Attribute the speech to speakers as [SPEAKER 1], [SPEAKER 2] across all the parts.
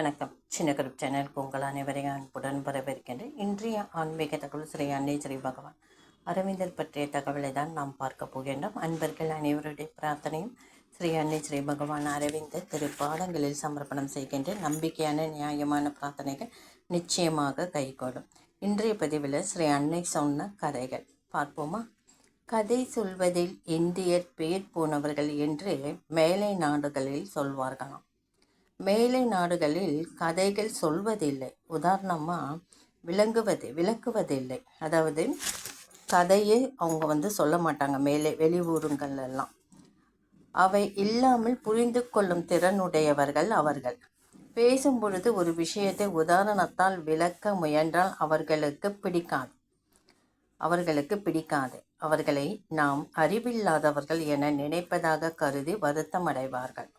[SPEAKER 1] வணக்கம். சின்ன கருப் சேனலுக்கு உங்கள் அனைவரையும் அன்புடன் வரவேற்கின்றேன். இன்றைய ஆன்மீக தகவல் ஸ்ரீ அன்னை ஸ்ரீ பகவான். அரவிந்தர் பற்றிய தகவலை தான் நாம் பார்க்க போகின்றோம். அன்பர்கள் அனைவருடைய பிரார்த்தனையும் ஸ்ரீ அன்னை ஸ்ரீ பகவான் அரவிந்தர் பாடங்களில் சமர்ப்பணம் செய்கின்ற நம்பிக்கையான நியாயமான பிரார்த்தனைகள் நிச்சயமாக கைகூடும். இன்றைய பதிவில் ஸ்ரீ அன்னை சொன்ன கதைகள். பார்ப்போமா? கதை சொல்வதில் இந்தியர் பேர் போனவர்கள் என்று மேலை நாடுகளில் சொல்வார்களாம். மேலை நாடுகளில் கதைகள் சொல்வதில்லை. உதாரணமாக விளங்குவது விளக்குவதில்லை. அதாவது கதையை அவங்க வந்து சொல்ல மாட்டாங்க மேலே வெளியூருங்கள் எல்லாம் அவை இல்லாமல் புரிந்து கொள்ளும் திறனுடையவர்கள் அவர்கள். பேசும் பொழுது ஒரு விஷயத்தை உதாரணத்தால் விளக்க முயன்றால் அவர்களுக்கு பிடிக்காது. அவர்களுக்கு பிடிக்காது. அவர்களை நாம் அறிவில்லாதவர்கள் என நினைப்பதாக கருதி வருத்தம் அடைவார்கள்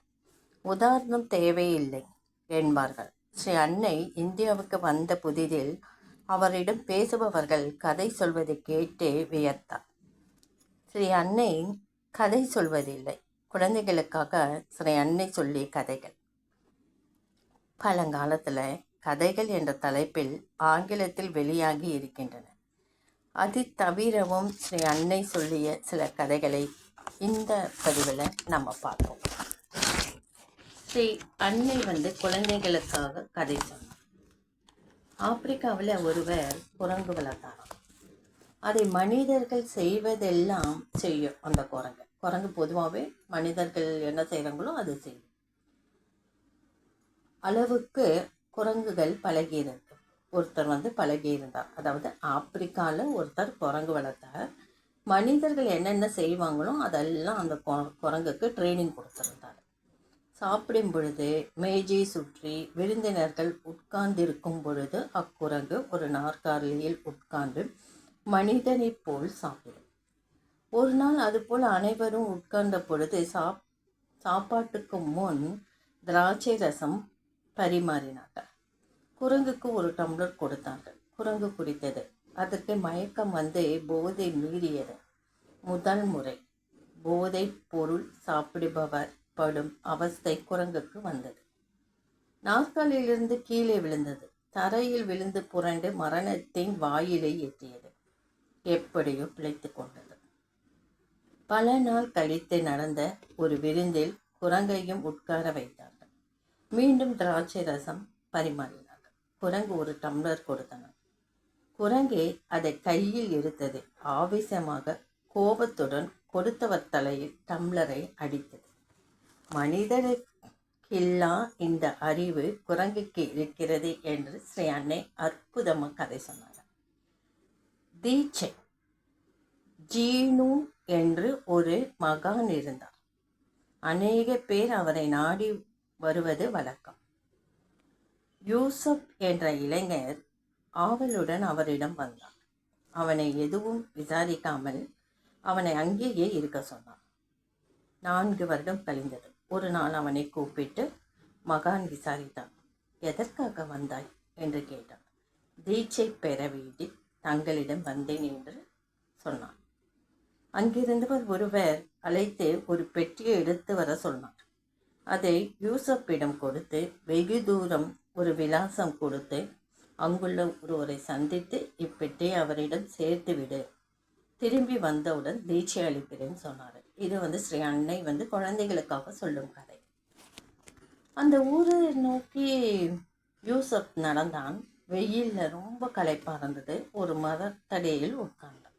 [SPEAKER 1] உதாரணம் தேவையில்லை என்பார்கள் ஸ்ரீ அன்னை இந்தியாவுக்கு வந்த புதிதில் அவரிடம் பேசுபவர்கள் கதை சொல்வதை கேட்டு வியத்தார். ஸ்ரீ அன்னை கதை சொல்வதில்லை. குழந்தைகளுக்காக ஸ்ரீ அன்னை சொல்லிய கதைகள். பழங்காலத்தில் கதைகள் என்ற தலைப்பில் ஆங்கிலத்தில் வெளியாகி இருக்கின்றன. அது தவிரவும் ஸ்ரீ அன்னை சொல்லிய சில கதைகளை இந்த பதிவில் நம்ம பார்ப்போம். ஸ்ரீ அன்னை வந்து குழந்தைகளுக்காக கதை சொன்னார். ஆப்பிரிக்காவில் ஒருவர் குரங்கு வளர்த்தாராம். அதை மனிதர்கள் செய்வதெல்லாம் செய்யும் அந்த குரங்கு. குரங்கு பொதுவாகவே மனிதர்கள் என்ன செய்கிறாங்களோ அது செய்யும். அளவுக்கு குரங்குகள் பழகியிருக்கு. ஒருத்தர் வந்து பழகியிருந்தார். அதாவது ஆப்பிரிக்காவில் ஒருத்தர் குரங்கு வளர்த்தார். மனிதர்கள் என்னென்ன செய்வாங்களோ அதெல்லாம் அந்த குரங்குக்கு ட்ரைனிங் கொடுத்துருந்தார். சாப்பிடும் பொழுது மேஜை சுற்றி விருந்தினர்கள் உட்கார்ந்திருக்கும் பொழுது அக்குரங்கு ஒரு நாற்காலியில் உட்கார்ந்து மனிதனைப் போல் சாப்பிடும். ஒரு நாள் அதுபோல் அனைவரும் உட்கார்ந்த பொழுது சாப் சாப்பாட்டுக்கு முன் திராட்சை ரசம் பரிமாறினார்கள். குரங்குக்கு ஒரு டம்ளர் கொடுத்தார்கள். குரங்கு குடித்தது. அதற்கு மயக்கம் வந்து போதை மீறியது. முதல் முறை போதை பொருள் சாப்பிடுபவர் படும் அவஸ்தை குரங்குக்கு வந்தது. நாற்காலியிலிருந்து கீழே விழுந்தது. தரையில் விழுந்து புரண்டு மரணத்தின் வாயிலை எட்டியது. எப்படியோ பிழைத்து கொண்டது. பல நாள் கழித்து நடந்த ஒரு விருந்தில் குரங்கையும் உட்கார வைத்தார்கள். மீண்டும் திராட்சை ரசம் பரிமாறினார்கள். குரங்கு ஒரு டம்ளர் கொடுத்தனர் குரங்கே அதை கையில் எடுத்தது. ஆவேசமாக கோபத்துடன் கொடுத்தவர் தலையில் டம்ளரை அடித்தது. மனிதனுக்கில்லா இந்த அறிவு குரங்குக்கு இருக்கிறது என்று ஸ்ரீ அன்னை அற்புதமாக கதை சொன்னார் தீட்சை. ஜீனு என்று ஒரு மகான் இருந்தார். அநேக பேர் அவரை நாடி வருவது வழக்கம். யூசப் என்ற இளைஞர் ஆவலுடன் அவரிடம் வந்தார் அவனை எதுவும் விசாரிக்காமல் அவனை அங்கேயே இருக்க சொன்னான். நான்கு வருடம் கழிந்தது. ஒரு நாள் அவனை கூப்பிட்டு மகான் விசாரித்தான் எதற்காக வந்தாய்? என்று கேட்டான். தீட்சை பெற வேண்டி தங்களிடம் வந்தேன் என்று சொன்னான். அங்கிருந்தவர் ஒருவர் அழைத்து ஒரு பெட்டியை எடுத்து வர சொன்னார். அதை யூசப்பிடம் கொடுத்து வெகு தூரம் ஒரு விலாசம் கொடுத்து அங்குள்ள ஒருவரை சந்தித்து இப்பெட்டியை அவரிடம் சேர்த்து விடு திரும்பி வந்தவுடன் தீட்சை அளிக்கிறேன்னு சொன்னார். இது வந்து ஸ்ரீ அன்னை வந்து குழந்தைகளுக்காக சொல்லும் கதை. அந்த ஊரை நோக்கி யூசப் நடந்தான். வெயிலில் ரொம்ப களைப்பாக இருந்தது. ஒரு மரத்தடையில் உட்கார்ந்தான்.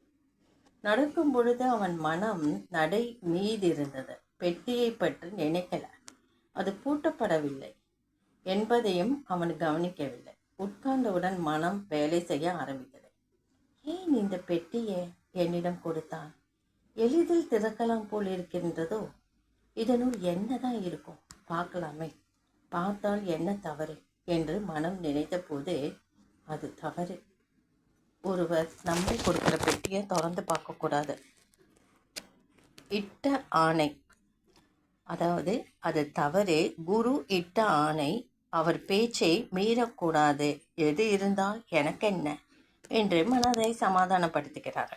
[SPEAKER 1] நடக்கும் பொழுது அவன் மனம் நடை மீதி இருந்தது. பெட்டியை பற்றி நினைக்கல. அது பூட்டப்படவில்லை. என்பதையும் அவன் கவனிக்கவில்லை. உட்கார்ந்தவுடன் மனம் வேலை செய்ய ஆரம்பித்தது. ஏன் இந்த பெட்டியை? என்னிடம் கொடுத்தான். எளிதில் திறக்கலாம் போல் இருக்கின்றதோ? இதனுள் என்னதான் இருக்கும்? பார்க்கலாமே. பார்த்தால் என்ன தவறு? என்று மனம் நினைத்த போது அது தவறு. ஒருவர் நம்பி கொடுக்குற பெட்டியை திறந்து பார்க்கக்கூடாது. இட்ட ஆணை. அதாவது அது தவறு. குரு இட்ட ஆணை. அவர் பேச்சை மீறக்கூடாது. எது இருந்தால் எனக்கு என்ன என்று மனதை சமாதானப்படுத்துகிறார்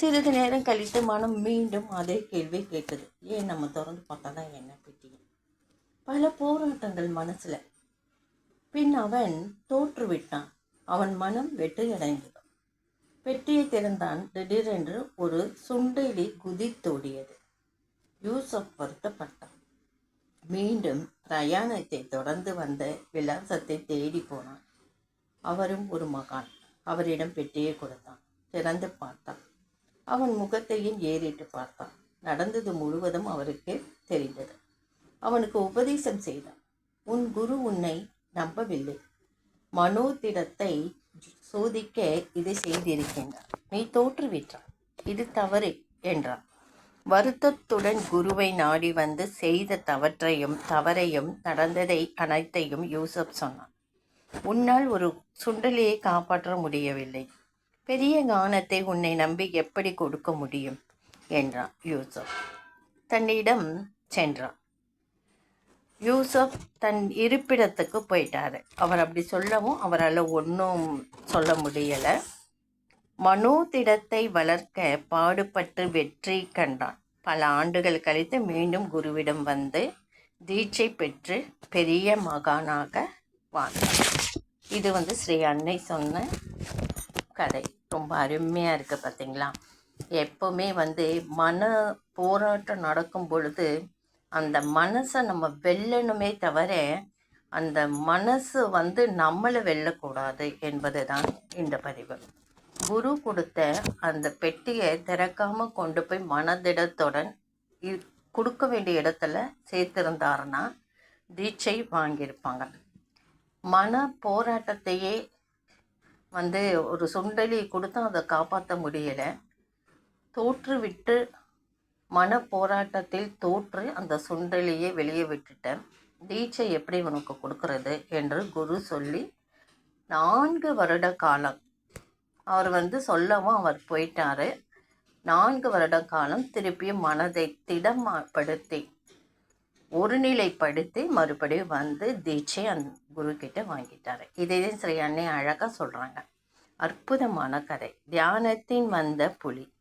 [SPEAKER 1] சிறிது நேரம் கழித்து மனம் மீண்டும் அதே கேள்வி கேட்குது ஏன் நம்ம திறந்து பார்த்தா தான் என்ன பெட்டி பல போராட்டங்கள் மனசில். பின் அவன் தோற்றுவிட்டான். அவன் மனம் வெற்றியடைந்தது. பெட்டியை திறந்தான் திடீரென்று ஒரு சுண்டெலி குதித்தோடியது. யூசப் வருத்தப்பட்டான். மீண்டும் பிரயாணத்தை தொடர்ந்து வந்த விலாசத்தை தேடி போனான். அவரும் ஒரு மகான். அவரிடம் பெட்டியை கொடுத்தான். திறந்து பார்த்தான். அவன் முகத்தையும் ஏறிட்டு பார்த்தான். நடந்தது முழுவதும் அவருக்கு தெரிந்தது. அவனுக்கு உபதேசம் செய்தான். உன் குரு உன்னை நம்பவில்லை. மனோதிடத்தை சோதிக்க இதை செய்திருக்கின்றார். நீ தோற்றுவிட்டான் இது தவறு என்றான். வருத்தத்துடன் குருவை நாடி வந்து செய்த தவற்றையும் தவறையும் நடந்ததை அனைத்தையும் யூசப் சொன்னான். உன்னால் ஒரு சுண்டலியை காப்பாற்ற முடியவில்லை. பெரிய கானத்தை உன்னை நம்பி எப்படி கொடுக்க முடியும்? என்றான் யூசப். தன்னிடம் சென்றான். யூசப் தன் இருப்பிடத்துக்கு போயிட்டார். அவர் அப்படி சொல்லவும் அவரால் ஒன்றும் சொல்ல முடியலை. மனோதிடத்தை வளர்க்க பாடுபட்டு வெற்றி கண்டான். பல ஆண்டுகள் கழித்து மீண்டும் குருவிடம் வந்து தீட்சை பெற்று பெரிய மகானாக வாழ்ந்தார் இது வந்து ஸ்ரீ அன்னை சொன்ன கதை. ரொம்ப அருமையாக இருக்குது பார்த்தீங்களா எப்போவுமே வந்து மன போராட்டம் நடக்கும் பொழுது அந்த மனசை நம்ம வெல்லணுமே தவிர அந்த மனசு வந்து நம்மளை வெல்லக்கூடாது என்பது தான் இந்த பதிவு. குரு கொடுத்த அந்த பெட்டியை திறக்காமல் கொண்டு போய் மனதிடத்துடன் இ- கொடுக்க வேண்டிய இடத்துல சேர்த்திருந்தாருன்னா தீட்சை வாங்கியிருப்பாங்க. மன போராட்டத்தையே வந்து ஒரு சுண்டலி கொடுத்தா அதை காப்பாற்ற முடியலை. தோற்றுவிட்டு மன போராட்டத்தில் தோற்று அந்த சுண்டலியை வெளியே விட்டுட்டேன். தீட்சை எப்படி உனக்கு கொடுக்கறது? என்று குரு சொல்லி நான்கு வருட காலம் அவர் வந்து சொல்லவும் அவர் போயிட்டாரு. நான்கு வருட காலம் திருப்பியும் மனதை திடப்படுத்தி ஒருநிலைப்படுத்தி மறுபடியும் வந்து தீட்சை அந்த குரு வாங்கிட்டார். வாங்கிட்டாரு இதை ஸ்ரீ அன்னை அழகாக சொல்கிறாங்க அற்புதமான கதை. தியானத்தின் வந்த புலி.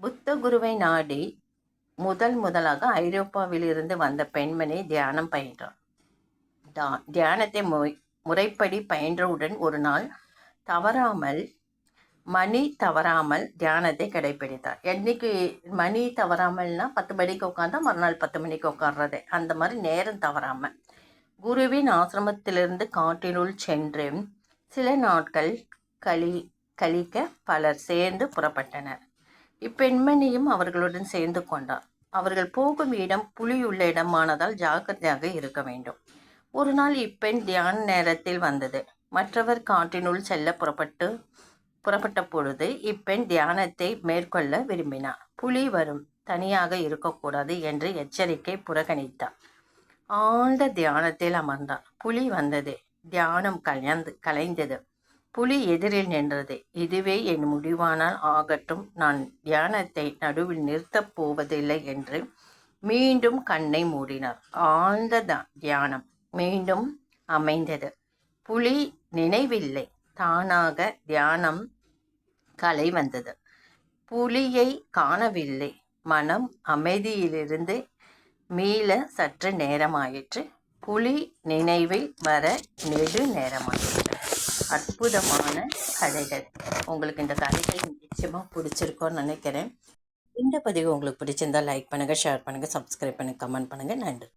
[SPEAKER 1] புத்த குருவை நாடி முதல் முதலாக ஐரோப்பாவிலிருந்து வந்த பெண்மணி தியானம் பயின்றார். தா- தியானத்தை மு- முறைப்படி பயின்றவுடன் ஒரு நாள் தவறாமல் மணி தவறாமல் தியானத்தை கடைபிடித்தார். என்னைக்கு மணி தவறாமல்னா பத்து மணிக்கு உட்காந்தா மறுநாள் பத்து மணிக்கு உட்கார்றது. அந்த மாதிரி நேரம் தவறாமல் குருவின் ஆசிரமத்திலிருந்து காட்டினுள் சென்று சில நாட்கள் கழி கழிக்க பலர் சேர்ந்து புறப்பட்டனர். இப்பெண்மணியும் அவர்களுடன் சேர்ந்து கொண்டார். அவர்கள் போகும் இடம் புலியுள்ள இடமானதால் ஜாக்கிரதையாக இருக்க வேண்டும். ஒரு நாள் இப்பெண் தியான நேரத்தில் வந்தது. மற்றவர் காட்டினுள் செல்ல புறப்பட்டு புறப்பட்ட பொழுது இப்பெண் தியானத்தை மேற்கொள்ள விரும்பினார் புலி வரும் தனியாக இருக்கக்கூடாது என்று எச்சரிக்கை புறக்கணித்தார் ஆழ்ந்த தியானத்தில் அமர்ந்தார் புலி வந்தது தியானம் கலந்து கலைந்தது. புலி எதிரில் நின்றது இதுவே என் முடிவானால் ஆகட்டும் நான் தியானத்தை நடுவில் நிறுத்தப் போவதில்லை என்று மீண்டும் கண்ணை மூடினார். ஆழ்ந்த த- தியானம் மீண்டும் அமைந்தது. புலி நினைவில்லை தானாக தியானம் கலை வந்தது. புலியை காணவில்லை. மனம் அமைதியிலிருந்து மீள சற்று நேரமாயிற்று. புலி நினைவில் வர நெடு நேரமாயிற்று. அற்புதமான கதைகள். உங்களுக்கு இந்த கதைகள் நிச்சயமாக பிடிச்சிருக்கோன்னு நினைக்கிறேன். இந்த பதிவு உங்களுக்கு பிடிச்சிருந்தா லைக் பண்ணுங்கள் ஷேர் பண்ணுங்கள் சப்ஸ்கிரைப் பண்ணுங்கள் கமெண்ட் பண்ணுங்கள் நன்றி.